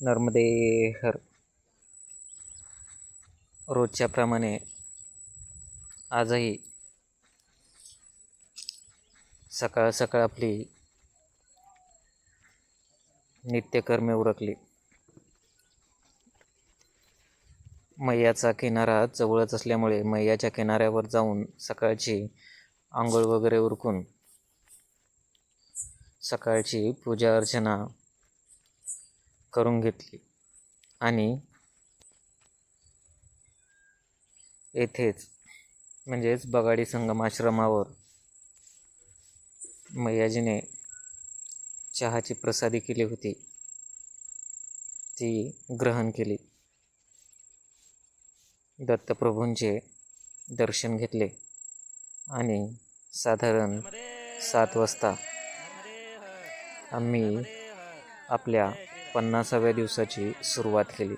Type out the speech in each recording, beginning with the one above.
नर्मदे हर. रोजच्या प्रमाणे आजही सकाळ सकाळ आपली नित्यकर्मे उरकली. मैयाचा किनारा जवळच असल्यामुळे मैयाच्या किनाऱ्यावर जाऊन सकाळची आंघोळ वगैरे उरकून सकाळची पूजा अर्चना करून घेतली. आणि येथेच म्हणजेच बगाडी संगम आश्रमावर मैयाजीने चहाची प्रसादी केली होती. ती ग्रहण केली. दत्तप्रभूंचे दर्शन घेतले. आणि साधारण सात वाजता आम्ही आपल्या पन्नासाव्या दिवसाची सुरुवात केली.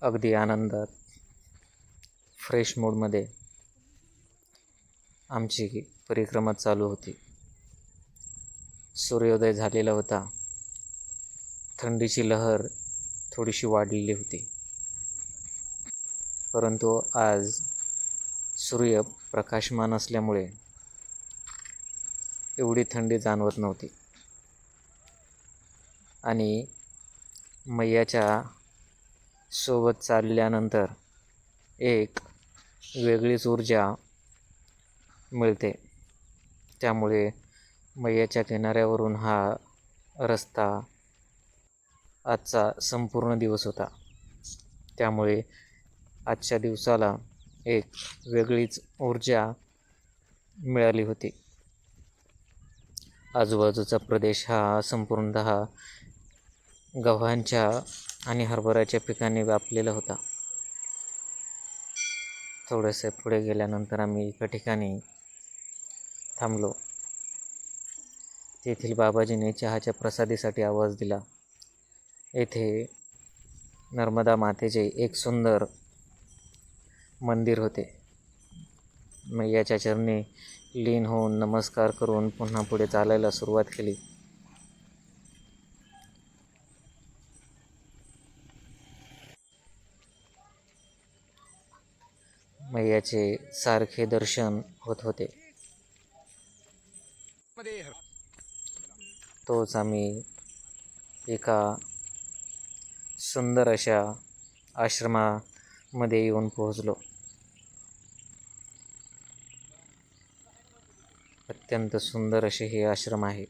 अगदी आनंदात फ्रेश मूडमध्ये आमची परिक्रमा चालू होती. सूर्योदय झालेला होता. थंडीची लहर थोडीशी वाढलेली होती. परंतु आज सूर्य प्रकाशमान असल्यामुळे एवढी थंडी जाणवत नव्हती. आणि मैयाच्या सोबत चालल्यानंतर एक वेगळीच ऊर्जा मिळते. त्यामुळे मैयाच्या किनाऱ्यावरून हा रस्ता आजचा संपूर्ण दिवस होता. त्यामुळे आजच्या दिवसाला एक वेगळीच ऊर्जा मिळाली होती. आजूबाजूचा प्रदेश हा संपूर्णतः गव्हांच्या आणि हरभऱ्याच्या पिकांनी व्यापलेला होता. थोडेसे पुढे गेल्यानंतर आम्ही एका ठिकाणी थांबलो. तेथील बाबाजीने चहाच्या प्रसादीसाठी आवाज दिला. येथे नर्मदा मातेचे एक सुंदर मंदिर होते. मैयाच्या चरणी लीन होऊन नमस्कार करून पुन्हा पुढे चालायला सुरुवात केली. मैयाचे सारखे दर्शन होत होते. तोच आम्ही एका सुंदर अशा आश्रमामध्ये येऊन पोहोचलो. अत्यंत सुंदर असे हे आश्रम आहे.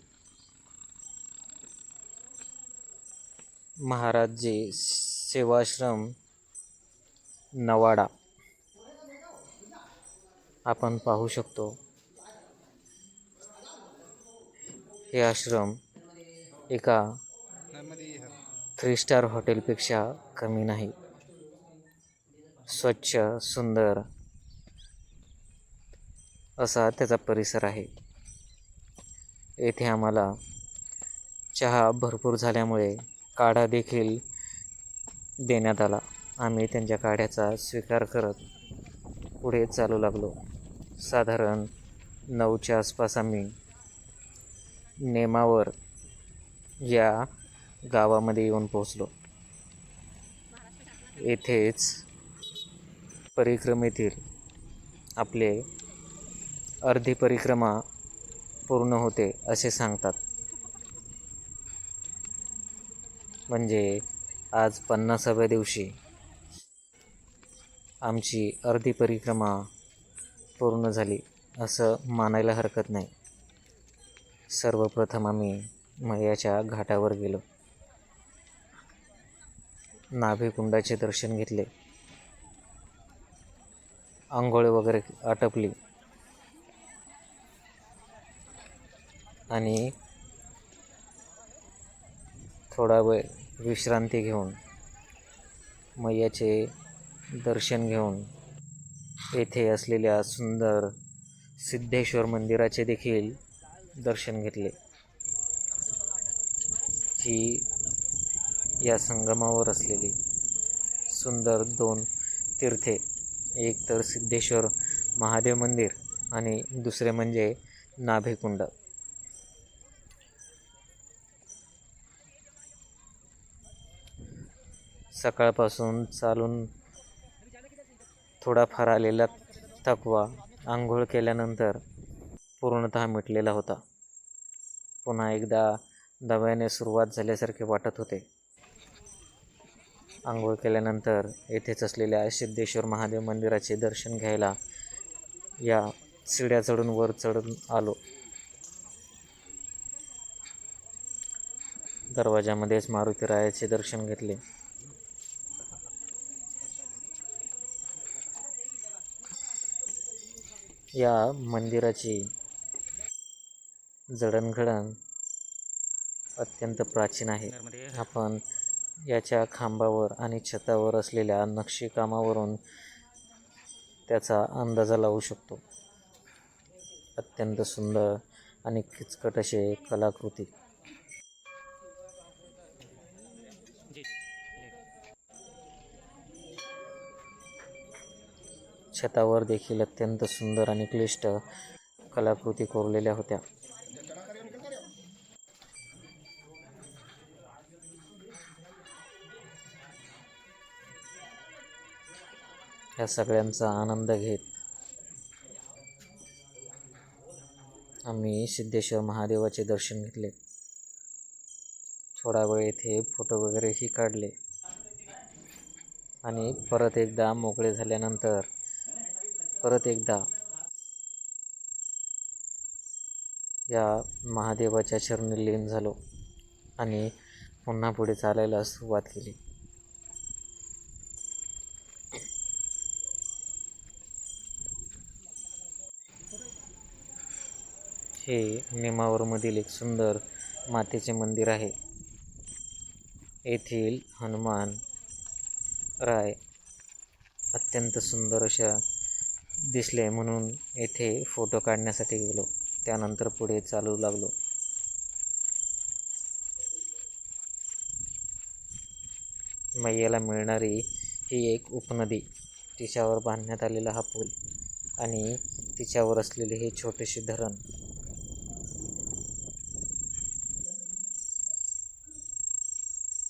महाराज जे सेवाश्रम नवाडा. आपण पाहू शकतो. हे आश्रम एका थ्री स्टार हॉटेलपेक्षा कमी नाही. स्वच्छ सुंदर असा त्याचा परिसर आहे. येथे आम्हाला चहा भरपूर झाल्यामुळे काढा देखील देण्यात आला. आम्ही त्यांच्या काढ्याचा स्वीकार करत पुढे चालू लागलो. साधारण नऊच्या आसपास आम्ही नेमावर या गावामध्ये येऊन पोहोचलो. येथेच परिक्रमेतील आपले अर्धी परिक्रमा पूर्ण होते असे सांगतात. म्हणजे आज पन्नासाव्या दिवशी आमची अर्धी परिक्रमा पूर्ण झाली असं मानायला हरकत नाही. सर्वप्रथम आम्ही मैयाच्या घाटावर गेलो. नाभीकुंडाचे दर्शन घेतले. आंघोळ वगैरे आटपली. आणि थोडा वेळ विश्रांती घेऊन मैयाचे दर्शन घेऊन येथे असलेल्या सुंदर सिद्धेश्वर मंदिराचे देखील दर्शन घेतले. ही या संगमावर असलेली सुंदर दोन तीर्थे एक तर सिद्धेश्वर महादेव मंदिर आणि दुसरे म्हणजे नाभेकुंड. सकाळपासून चालून थोडाफार आलेला थकवा आंघोळ केल्यानंतर पूर्णतः मिटलेला होता. पुन्हा एकदा दव्याने सुरुवात झाल्यासारखे वाटत होते. आंघोळ केल्यानंतर येथेच असलेल्या सिद्धेश्वर महादेव मंदिराचे दर्शन घ्यायला या शिड्या चढून वर चढून आलो. दरवाजामध्येच मारुतीरायाचे दर्शन घेतले. या मंदिराची जडणघडण अत्यंत प्राचीन आहे. आपण याच्या खांबावर आणि छतावर असलेल्या नक्षीकामावरून त्याचा अंदाजा लावू शकतो. अत्यंत सुंदर आणि किचकट असे कलाकृती. छतावर देखील अत्यंत सुंदर आणि क्लिष्ट कलाकृती कोरलेल्या होत्या. या सगळ्यांचा आनंद घेत आम्ही सिद्धेश्वर महादेवाचे दर्शन घेतले. थोडा वेळ येथे फोटो वगैरेही काढले आणि परत एकदा मोकळे झाल्यानंतर परत एकदा या महादेवाच्या चरणी लीन झालो आणि पुन्हा पुढे चालायला सुरुवात केली. हे नेमावरमधील एक सुंदर मातेचे मंदिर आहे. येथील हनुमान राय अत्यंत सुंदर अशा दिसले म्हणून येथे फोटो काढण्यासाठी गेलो. त्यानंतर पुढे चालू लागलो. मैयाला मिळणारी ही एक उपनदी तिच्यावर बांधण्यात आलेला हा पूल आणि तिच्यावर असलेले हे छोटेसे धरण.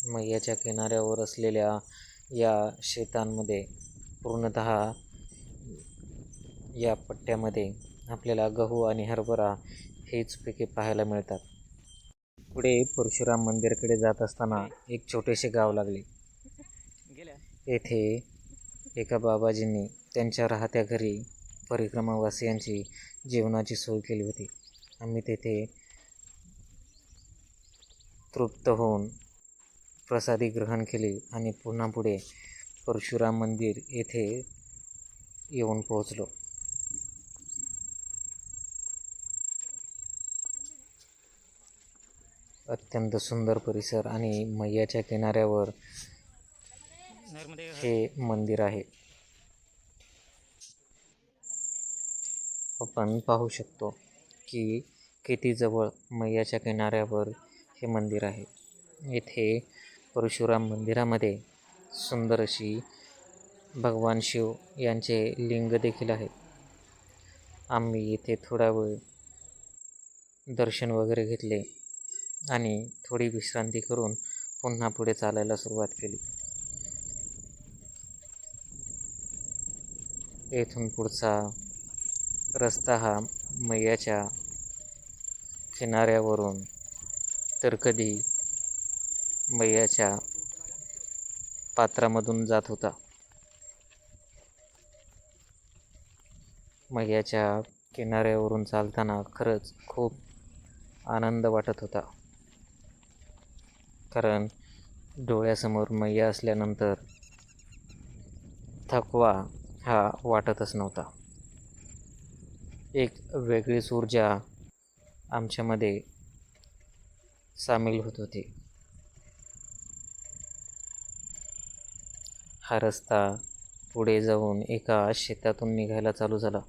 मैयाच्या किनाऱ्यावर असलेल्या या शेतांमध्ये पूर्णत या पट्ट्यामध्ये आपल्याला गहू आणि हरभरा हेच पिके पाहायला मिळतात. पुढे परशुराम मंदिराकडे जात असताना एक छोटेसे गाव लागले. येथे एका बाबाजींनी त्यांच्या राहत्या घरी परिक्रमावासियांची जेवणाची सोय केली होती. आम्ही तेथे तृप्त होऊन प्रसादी ग्रहण केली आणि पुन्हा पुढे परशुराम मंदिर येथे येऊन पोहोचलो. अत्यंत सुंदर परिसर आणि मैयाच्या किनाऱ्यावर हे मंदिर आहे. आपण पाहू शकतो की किती जवळ मैयाच्या किनाऱ्यावर हे मंदिर आहे. येथे परशुराम मंदिरामध्ये सुंदर अशी भगवान शिव यांचे लिंग देखील आहे. आम्ही येथे थोडा वेळ दर्शन वगैरे घेतले. आणि थोडी विश्रांती करून पुन्हा पुढे चालायला सुरुवात केली. येथून पुढचा रस्ता हा मैयाच्या किनाऱ्यावरून तर कधी मैयाच्या पात्रामधून जात होता. मैयाच्या किनाऱ्यावरून चालताना खरंच खूप आनंद वाटत होता. कारण डोळ्यासमोर मैया असल्यानंतर थकवा हा वाटतच नव्हता. एक वेगळीच ऊर्जा आमच्यामध्ये सामील होत होती. हा रस्ता पुढे जाऊन एका शेतातून निघायला चालू झाला.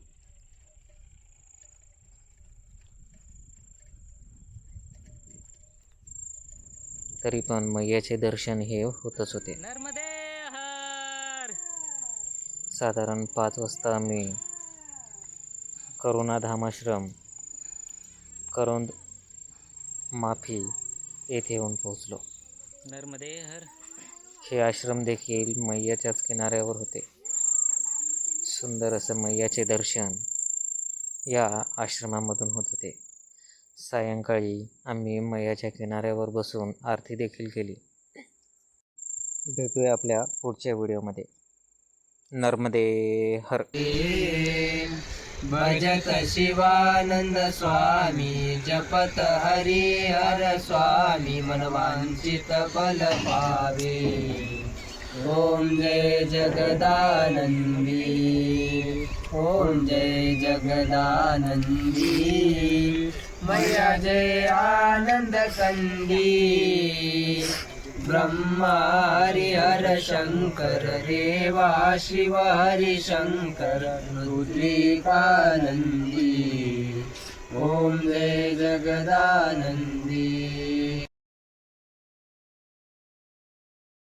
तरी पण मैयाचे दर्शन हे होतच होते. साधारण पाच वाजता आम्ही करुणा धामाश्रम करोंद माफी येथे येऊन पोहोचलो. नर्मदे हर! हे आश्रम देखील मैयाच्याच किनाऱ्यावर होते. सुंदर असं मैयाचे दर्शन या आश्रमामधून होत होते. सायंकाळी आम्ही मयाच्या किनाऱ्यावर बसून आरती देखील केली. भेटूया आपल्या पुढच्या व्हिडिओमध्ये. नर्मदे हर. भजत शिवानंद स्वामी जपत हरी हर स्वामी मनवांचित फल पावे. ओम जय जगदानंदी ओम जय जगदानंदी. वय जयानन्दकन्दी ब्रह्मारि हरिशङ्कर रुद्रीकानन्दी। ॐ जय जगदानन्दी।